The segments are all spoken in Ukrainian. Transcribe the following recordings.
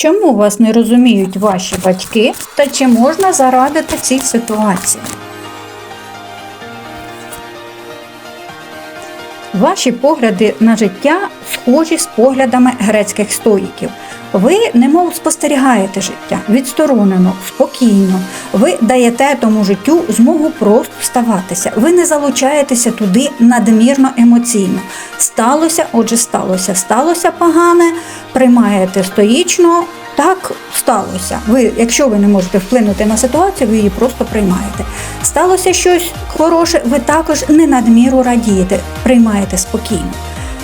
Чому вас не розуміють ваші батьки та чи можна зарадити цій ситуації? Ваші погляди на життя схожі з поглядами грецьких стоїків. Ви немов спостерігаєте життя відсторонено, спокійно. Ви даєте тому життю змогу просто ставатися. Ви не залучаєтеся туди надмірно емоційно. Сталося, отже, сталося. Сталося погане, приймаєте стоїчно. Так сталося. Ви, якщо ви не можете вплинути на ситуацію, ви її просто приймаєте. Сталося щось хороше, ви також не надміру радієте, приймаєте спокійно.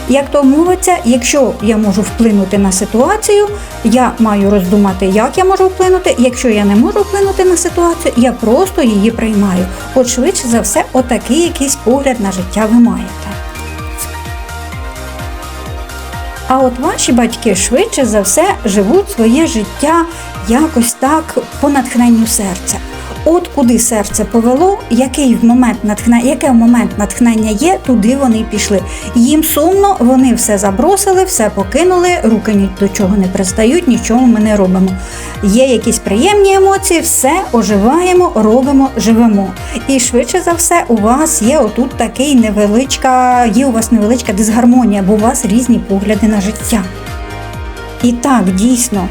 Як то мовиться, якщо я можу вплинути на ситуацію, я маю роздумати, як я можу вплинути. Якщо я не можу вплинути на ситуацію, я просто її приймаю. От швидше за все, отакий якийсь погляд на життя ви маєте. А от ваші батьки швидше за все живуть своє життя якось так по натхненню серця. От куди серце повело, який в момент натхнення, яке в момент натхнення є, туди вони пішли. Їм сумно, вони все забросили, все покинули, руки ні до чого не пристають, нічого ми не робимо. Є якісь приємні емоції, все оживаємо, робимо, живемо. І швидше за все, у вас є отут такий невеличка, є у вас невеличка дисгармонія, бо у вас різні погляди на життя. І так, дійсно,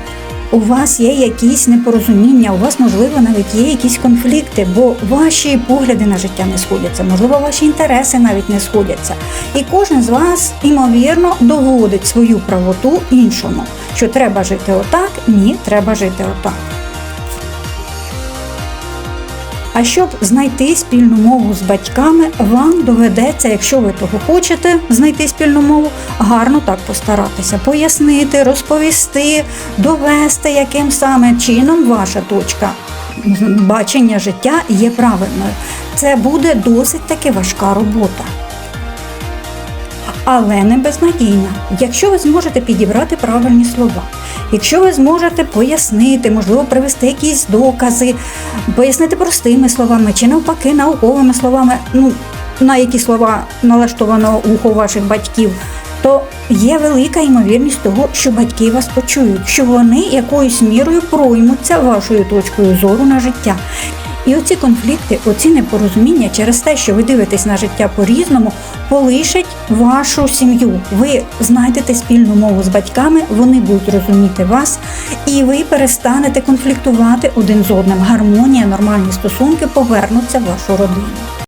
у вас є якісь непорозуміння, у вас, можливо, навіть є якісь конфлікти, бо ваші погляди на життя не сходяться, можливо, ваші інтереси навіть не сходяться. І кожен з вас, імовірно, доводить свою правоту іншому, що треба жити отак, ні, треба жити отак. А щоб знайти спільну мову з батьками, вам доведеться, якщо ви того хочете, знайти спільну мову, гарно так постаратися, пояснити, розповісти, довести, яким саме чином ваша точка бачення життя є правильною. Це буде досить таки важка робота. Але не безнадійна. Якщо ви зможете підібрати правильні слова, якщо ви зможете пояснити, можливо, привести якісь докази, пояснити простими словами чи навпаки науковими словами, ну на які слова налаштовано ухо ваших батьків, то є велика ймовірність того, що батьки вас почують, що вони якоюсь мірою проймуться вашою точкою зору на життя. І оці конфлікти, оці непорозуміння через те, що ви дивитесь на життя по-різному, полишать вашу сім'ю. Ви знайдете спільну мову з батьками, вони будуть розуміти вас, і ви перестанете конфліктувати один з одним. Гармонія, нормальні стосунки повернуться в вашу родину.